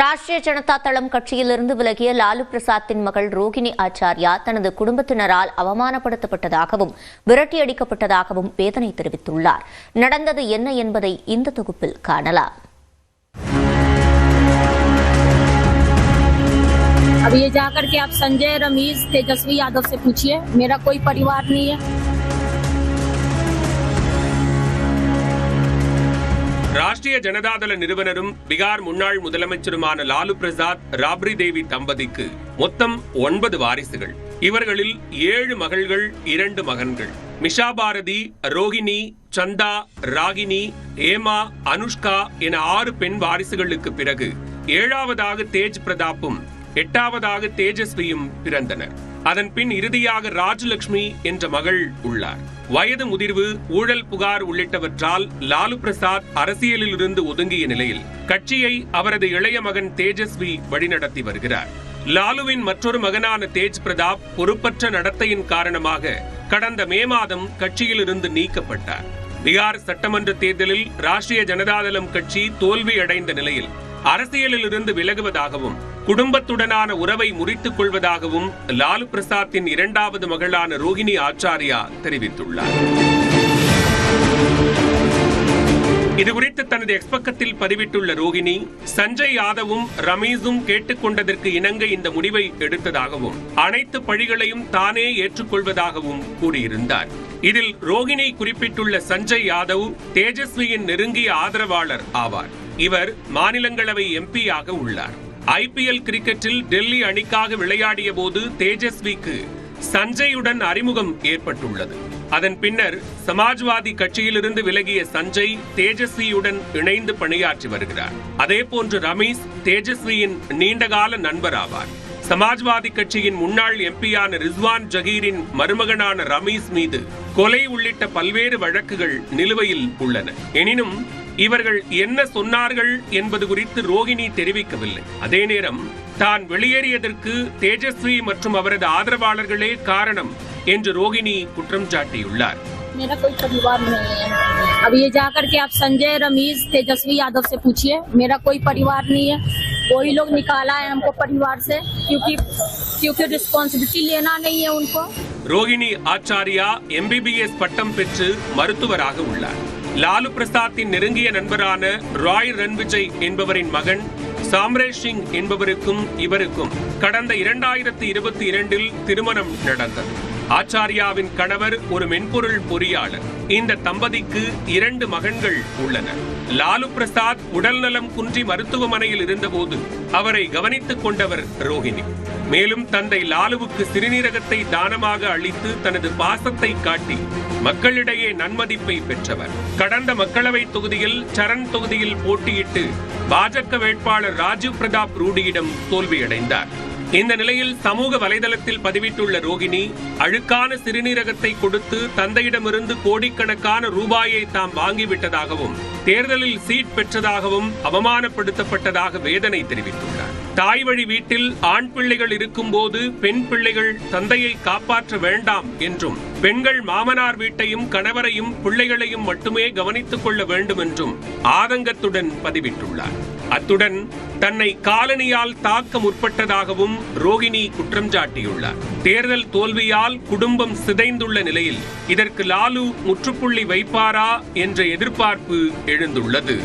ராஷ்டிரிய ஜனதா தளம் கட்சியிலிருந்து விலகிய லாலு பிரசாத்தின் மகள் ரோகிணி ஆச்சாரியா தனது குடும்பத்தினரால் அவமானப்படுத்தப்பட்டதாகவும் விரட்டியடிக்கப்பட்டதாகவும் வேதனை தெரிவித்துள்ளார் நடந்தது என்ன என்பதை இந்த தொகுப்பில் காணலாம் अब ये जाकर के आप संजय रमीज तेजस्वी यादव से पूछिए मेरा कोई परिवार नहीं है ராஷ்டிரிய ஜனதாதள நிறுவனரும் பீகார் முன்னாள் முதலமைச்சருமான லாலு பிரசாத் ராப்ரி தேவி தம்பதிக்கு மொத்தம் ஒன்பது வாரிசுகள். இவர்களில் ஏழு மகள்கள் இரண்டு மகன்கள். மிஷா பாரதி ரோஹிணி சந்தா ராகினி ஏமா அனுஷ்கா என ஆறு பெண் வாரிசுகளுக்கு பிறகு ஏழாவதாக தேஜ் பிரதாப்பும் எட்டாவதாக தேஜஸ்வியும் பிறந்தனர். அதன் பின் இறுதியாக ராஜலட்சுமி என்ற மகள் உள்ளார். வயது முதிர்வு ஊழல் புகார் உள்ளிட்டவற்றால் லாலு பிரசாத் அரசியலில் இருந்து ஒதுங்கிய நிலையில் கட்சியை அவரது இளைய மகன் தேஜஸ்வி வழிநடத்தி வருகிறார். லாலுவின் மற்றொரு மகனான தேஜ் பிரதாப் பொறுப்பற்ற நடத்தையின் காரணமாக கடந்த மே மாதம் கட்சியிலிருந்து நீக்கப்பட்டார். பீகார் சட்டமன்ற தேர்தலில் ராஷ்டிரிய ஜனதாதளம் கட்சி தோல்வி அடைந்த நிலையில் அரசியலில் இருந்து விலகுவதாகவும் குடும்பத்துடனான உறவை முறித்துக் கொள்வதாகவும் லாலு பிரசாத்தின் இரண்டாவது மகளான ரோஹிணி ஆச்சாரியா தெரிவித்துள்ளார். இதுகுறித்து தனது எக்ஸ்பக்கத்தில் பதிவிட்டுள்ள ரோகிணி சஞ்சய் யாதவும் ரமேஷும் கேட்டுக்கொண்டதற்கு இணங்க இந்த முடிவை எடுத்ததாகவும் அனைத்து பழிகளையும் தானே ஏற்றுக்கொள்வதாகவும் கூறியிருந்தார். இதில் ரோகிணி குறிப்பிட்டுள்ள சஞ்சய் யாதவ் தேஜஸ்வியின் நெருங்கிய ஆதரவாளர் ஆவார். இவர் மாநிலங்களவை எம்பியாக உள்ளார். ஐபிஎல் கிரிக்கெட்டில் டெல்லி அணிக்காக விளையாடிய போது தேஜஸ்விக்கு சஞ்சயுடன் அறிமுகம் ஏற்பட்டுள்ளது. அதன் பின்னர் சமாஜ்வாதி கட்சியிலிருந்து விலகிய சஞ்சய் தேஜஸ்வியுடன் இணைந்து பணியாற்றி வருகிறார். அதேபோன்று ரமேஷ் தேஜஸ்வியின் நீண்டகால நண்பர் ஆவார் சமாஜ்வாதி கட்சியின் முன்னாள் எம்பியான ரிஸ்வான் ஜஹீரின் மருமகனான ரமீஸ் மீது கொலை உள்ளிட்ட பல்வேறு வழக்குகள் நிலுவையில் உள்ளன. எனினும் இவர்கள் என்ன சொன்னார்கள் என்பது குறித்து ரோகிணி தெரிவிக்கவில்லை அதே நேரம் தான் வெளியேறியதற்கு தேஜஸ்வி மற்றும் அவரது ஆதரவாளர்களே காரணம் என்று ரோகிணி குற்றம் சாட்டியுள்ளார் मेरा कोई परिवार नहीं है अब ये जाकर के आप संजय रमीज तेजस्वी यादव से पूछिए मेरा कोई परिवार नहीं है वही लोग निकाला है हमको परिवार से क्योंकि क्योंकि रिस्पॉन्सिबिलिटी लेना नहीं है उनको ரோஹிணி ஆச்சாரியா எம்பிபிஎஸ் பட்டம் பெற்று மருத்துவராக உள்ளார் லாலு பிரசாத்தின் நெருங்கிய நண்பரான ராய் ரன்விஜய் என்பவரின் மகன் சாம்ரேஷ் சிங் என்பவருக்கும் இவருக்கும் கடந்த இரண்டாயிரத்தி இருபத்தி இரண்டில் திருமணம் நடந்தது. ஆச்சாரியாவின் கணவர் ஒரு மென்பொருள் பொறியாளர். இந்த தம்பதிக்கு இரண்டு மகன்கள் உள்ளனர். லாலு பிரசாத் உடல்நலம் குன்றி மருத்துவமனையில் இருந்தபோது அவரை கவனித்துக் கொண்டவர் ரோஹிணி. மேலும் தந்தை லாலுவுக்கு சிறுநீரகத்தை தானமாக அளித்து தனது பாசத்தை காட்டி மக்களிடையே நன்மதிப்பை பெற்றவர். கடந்த மக்களவை தொகுதியில் சரண் தொகுதியில் போட்டியிட்டு பாஜக வேட்பாளர் ராஜீவ் பிரதாப் ரூடியிடம் தோல்வியடைந்தார். இந்த நிலையில் சமூக வலைதளத்தில் பதிவிட்டுள்ள ரோகிணி அழுக்கான சிறுநீரகத்தை கொடுத்து தந்தையிடமிருந்து கோடிக்கணக்கான ரூபாயை தாம் வாங்கிவிட்டதாகவும் தேர்தலில் சீட் பெற்றதாகவும் அவமானப்படுத்தப்பட்டதாக வேதனை தெரிவித்துள்ளார். தாய் வழி வீட்டில் ஆண் பிள்ளைகள் இருக்கும்போது பெண் பிள்ளைகள் தந்தையை காப்பாற்ற வேண்டாம் என்றும் பெண்கள் மாமனார் வீட்டையும் கணவரையும் பிள்ளைகளையும் மட்டுமே கவனித்துக் கொள்ள வேண்டும் என்றும் ஆதங்கத்துடன் பதிவிட்டுள்ளார். அத்துடன் தன்னை காலனியால் தாக்க முற்பட்டதாகவும் ரோகிணி குற்றம் சாட்டியுள்ளார். தேர்தல் தோல்வியால் குடும்பம் சிதைந்துள்ள நிலையில் இதற்கு லாலு முற்றுப்புள்ளி வைப்பாரா என்ற எதிர்பார்ப்பு எழுந்துள்ளது.